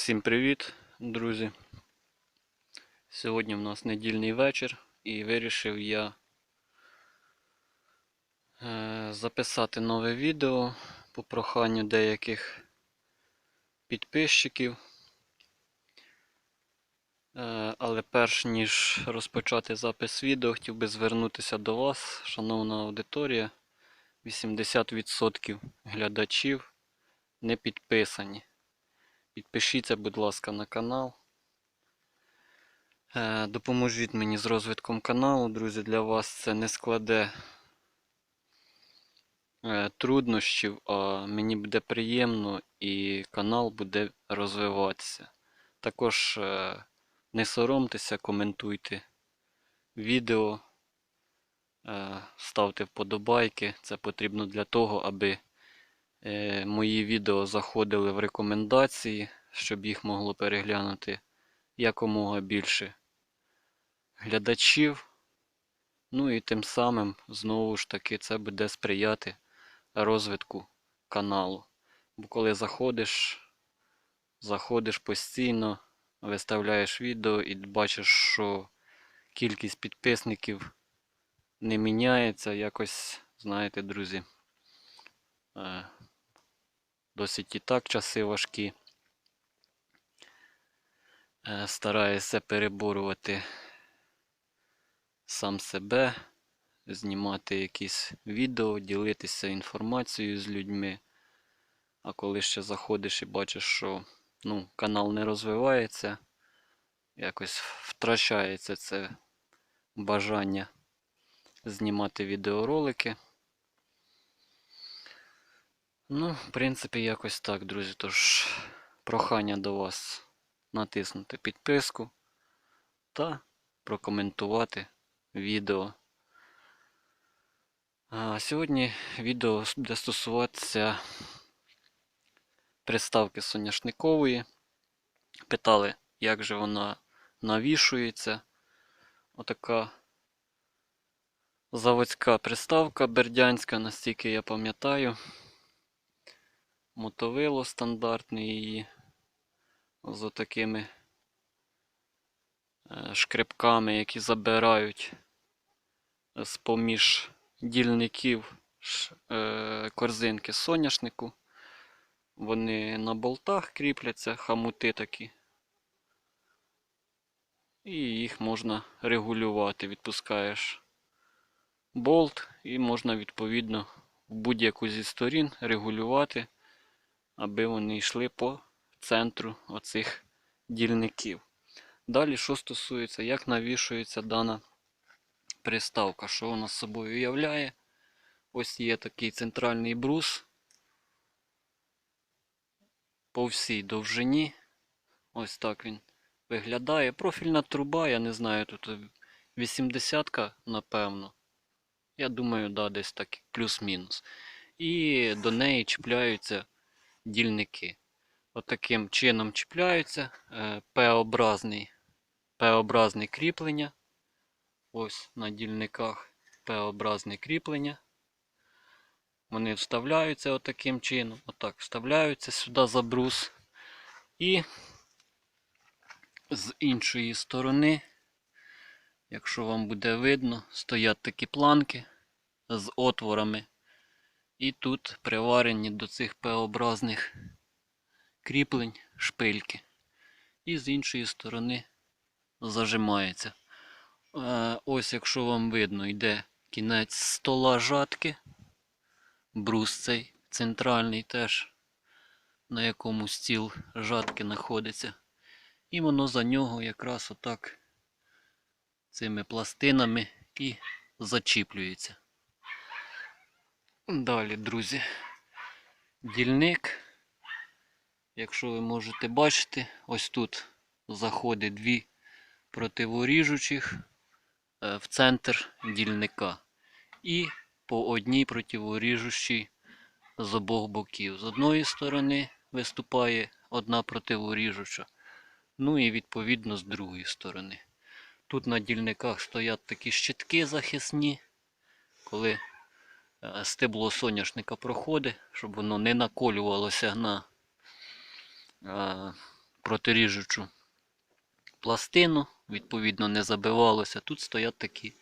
Всім привіт, друзі. Сьогодні в нас недільний вечір і вирішив я е, записати нове відео по проханню деяких підписчиків. Е, але перш ніж розпочати запис відео, хотів би звернутися до вас, шановна аудиторія. 80% глядачів не підписані. Підпишіться, будь ласка, на канал. Е, Допоможіть мені з розвитком каналу, друзі. Для вас це не складе е, труднощів, а мені буде приємно і канал буде розвиватися. Також е, не соромтеся, коментуйте відео, ставте вподобайки. Це потрібно для того, аби мої відео заходили в рекомендації, щоб їх могло переглянути якомога більше глядачів. Ну і тим самим, знову ж таки, це буде сприяти розвитку каналу. Бо коли заходиш, заходиш постійно, виставляєш відео і бачиш, що кількість підписників не міняється, якось, знаєте, друзі. Досить і так часи важкі. Е, Стараюся переборювати сам себе, знімати якісь відео, ділитися інформацією з людьми. А коли ще заходиш і бачиш, що ну, канал не розвивається, якось втрачається це бажання знімати відеоролики. Ну, в принципі, якось так, друзі. Тож, прохання до вас натиснути підписку та прокоментувати відео. А сьогодні відео буде стосуватися приставки соняшникової. Питали, як же вона навішується. Отака заводська приставка бердянська, настільки я пам'ятаю. Мотовило стандартне її з отакими е, шкребками, які забирають з поміж дільників е, корзинки соняшнику. Вони на болтах кріпляться, хамути такі. І їх можна регулювати. Відпускаєш болт і можна відповідно в будь-яку зі сторін регулювати, аби вони йшли по центру оцих дільників. Далі, що стосується, як навішується дана приставка, що вона з собою уявляє. Ось є такий центральний брус по всій довжині. Ось так він виглядає. Профільна труба, я не знаю, тут 80-ка, напевно. Я думаю, да, десь так плюс-мінус. І до неї чіпляються дільники. Отаким чином чіпляються е, П-образне кріплення. Ось на дільниках П-образне кріплення. Вони вставляються отаким чином. Отак вставляються сюди за брус. І з іншої сторони, якщо вам буде видно, стоять такі планки з отворами. І тут приварені до цих П-образних кріплень шпильки. І з іншої сторони зажимається. Е, Ось, якщо вам видно, йде кінець стола жатки. Брус цей центральний теж, на якому стіл жатки знаходиться. І воно за нього якраз отак цими пластинами і зачіплюється. Далі, друзі, дільник. Якщо ви можете бачити, ось тут заходить дві противоріжучих е, в центр дільника. І по одній противоріжущій з обох боків. З одної сторони виступає одна противоріжуча, ну і відповідно з другої сторони. Тут на дільниках стоять такі щитки захисні, коли стебло соняшника проходить, щоб воно не наколювалося на е, протиріжучу пластину, відповідно, не забивалося. Тут стоять такі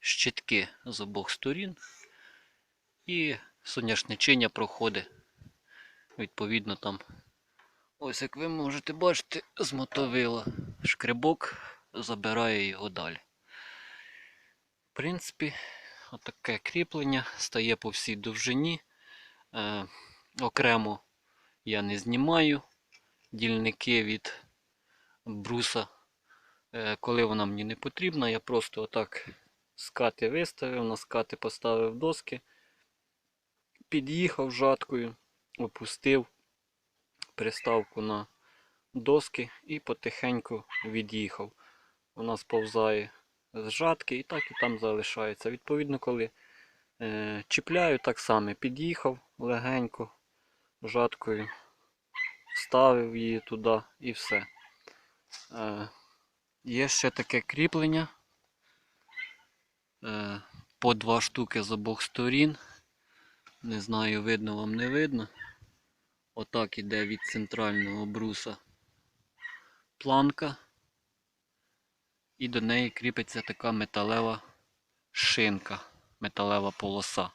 щитки з обох сторін. І соняшничення проходить. Відповідно, там, ось як ви можете бачити, з мотовила шкребок забирає його далі. В принципі, отаке кріплення стає по всій довжині. Е, окремо я не знімаю дільники від бруса. Е, коли вона мені не потрібна, я просто отак скати виставив, на скати поставив доски, під'їхав жаткою, опустив приставку на доски і потихеньку від'їхав. Вона сповзає з жатки і так і там залишається. Відповідно, коли е, чіпляю, так само під'їхав легенько жаткою, вставив її туди і все. Е, є ще таке кріплення. Е, по два штуки з обох сторін. Не знаю, видно вам не видно. Отак іде від центрального бруса планка. І до неї кріпиться така металева шинка, металева полоса.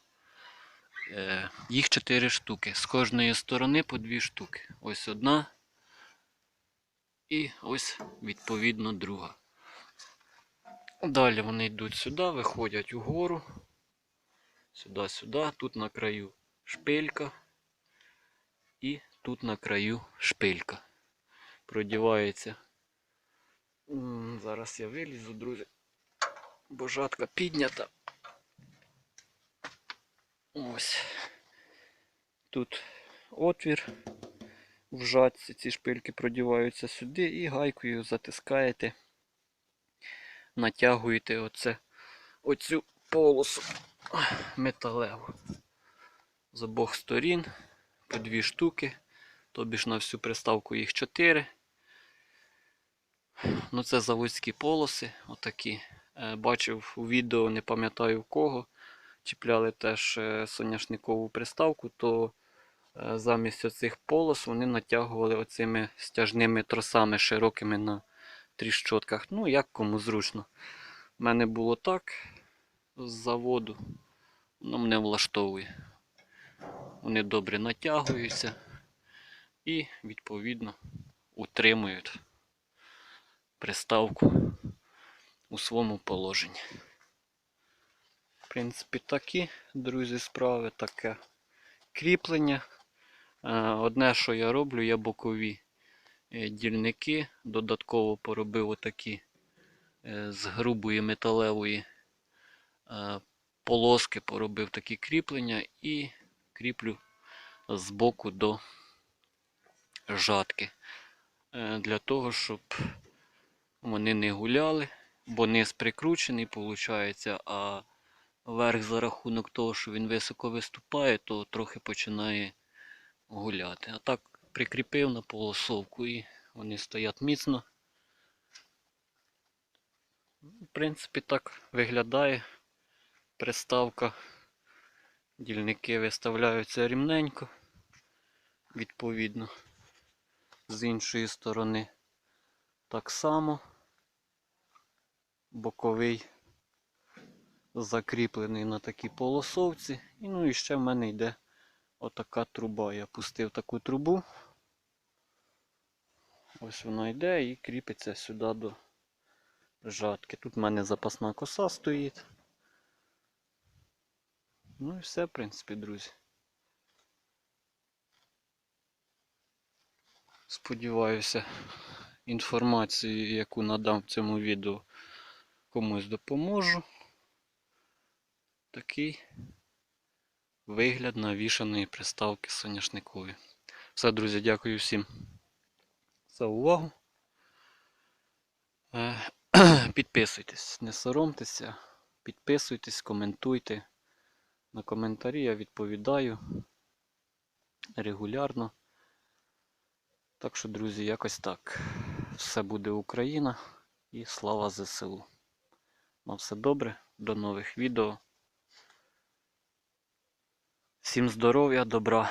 Е, їх 4 штуки. З кожної сторони по 2 штуки. Ось одна. І ось відповідно друга. Далі вони йдуть сюди, виходять угору. Сюди, сюди. Тут на краю шпилька. І тут на краю шпилька. Продівається. Зараз я вилізу, друзі. Бо жатка піднята. Ось. Тут отвір в жатці. Ці шпильки продіваються сюди і гайкою затискаєте, натягуєте оце, оцю полосу металеву з обох сторін по дві штуки. Тобі ж на всю приставку їх чотири. Ну це заводські полоси, отакі. Е, Бачив у відео, не пам'ятаю в кого. Чіпляли теж е, соняшникову приставку, то е, замість оцих полос вони натягували оцими стяжними тросами широкими на тріщотках. Ну, як кому зручно. У мене було так з заводу. Воно мене влаштовує. Вони добре натягуються і, відповідно, утримують приставку у своєму положенні. В принципі, такі, друзі, справи, таке кріплення. Е, Одне, що я роблю, я бокові е, дільники. Додатково поробив отакі е, з грубої металевої полоски, поробив такі кріплення і кріплю з боку до жатки. Для того, щоб вони не гуляли, бо низ прикручений, виходить, а верх за рахунок того, що він високо виступає, то трохи починає гуляти. А так прикріпив на полосовку і вони стоять міцно. В принципі, так виглядає приставка. Дільники виставляються рівненько, відповідно. З іншої сторони так само боковий закріплений на такій полосовці. І ну і ще в мене йде отака труба. Я пустив таку трубу. Ось вона йде і кріпиться сюди до жатки. Тут в мене запасна коса стоїть. Ну і все, в принципі, друзі. Сподіваюся, інформацію, яку надам в цьому відео, комусь допоможу. Такий вигляд навішаної приставки соняшникові. Все, друзі, дякую всім за увагу. Е, Підписуйтесь, не соромтеся, підписуйтесь, коментуйте. На коментарі я відповідаю регулярно. Так що, друзі, якось так. Все буде Україна і слава ЗСУ. На все добре, до нових відео. Всім здоров'я, добра.